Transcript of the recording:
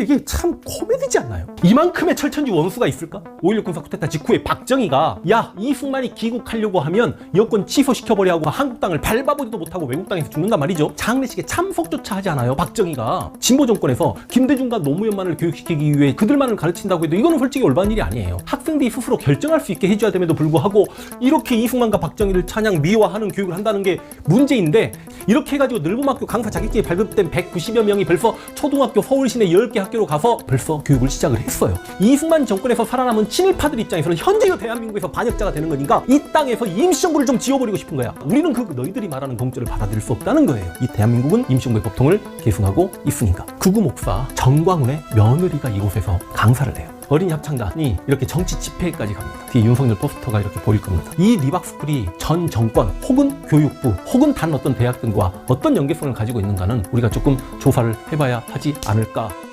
근데 이게 참 코미디지 않나요? 이만큼의 철천지 원수가 있을까? 5.16 군사 쿠데타 직후에 박정희가 야 이승만이 귀국하려고 하면 여권 취소시켜버려 하고 한국 땅을 밟아보지도 못하고 외국 땅에서 죽는단 말이죠. 장례식에 참석조차 하지 않아요. 박정희가 진보 정권에서 김대중과 노무현만을 교육시키기 위해 그들만을 가르친다고 해도 이거는 솔직히 올바른 일이 아니에요. 학생들이 스스로 결정할 수 있게 해줘야 됨에도 불구하고 이렇게 이승만과 박정희를 찬양 미화하는 교육을 한다는 게 문제인데 이렇게 해가지고 늘봄학교 강사 자격증이 발급된 190여 명이 벌써 초등학교 서울 시내 10개 학교로 가서 벌써 교육을 시작을 했어요. 이승만 정권에서 살아남은 친일파들 입장에서는 현재의 대한민국에서 반역자가 되는 거니까 이 땅에서 임시정부를 좀 지워버리고 싶은 거야. 우리는 그 너희들이 말하는 공짜를 받아들일 수 없다는 거예요. 이 대한민국은 임시정부의 법통을 계승하고 있으니까. 구구 목사 정광훈의 며느리가 이곳에서 강사를 해요. 어린이 합창단이 이렇게 정치 집회까지 갑니다. 뒤에 윤석열 포스터가 이렇게 보일 겁니다. 이 리박스쿨이 전 정권 혹은 교육부 혹은 단 어떤 대학 등과 어떤 연계성을 가지고 있는가는 우리가 조금 조사를 해봐야 하지 않을까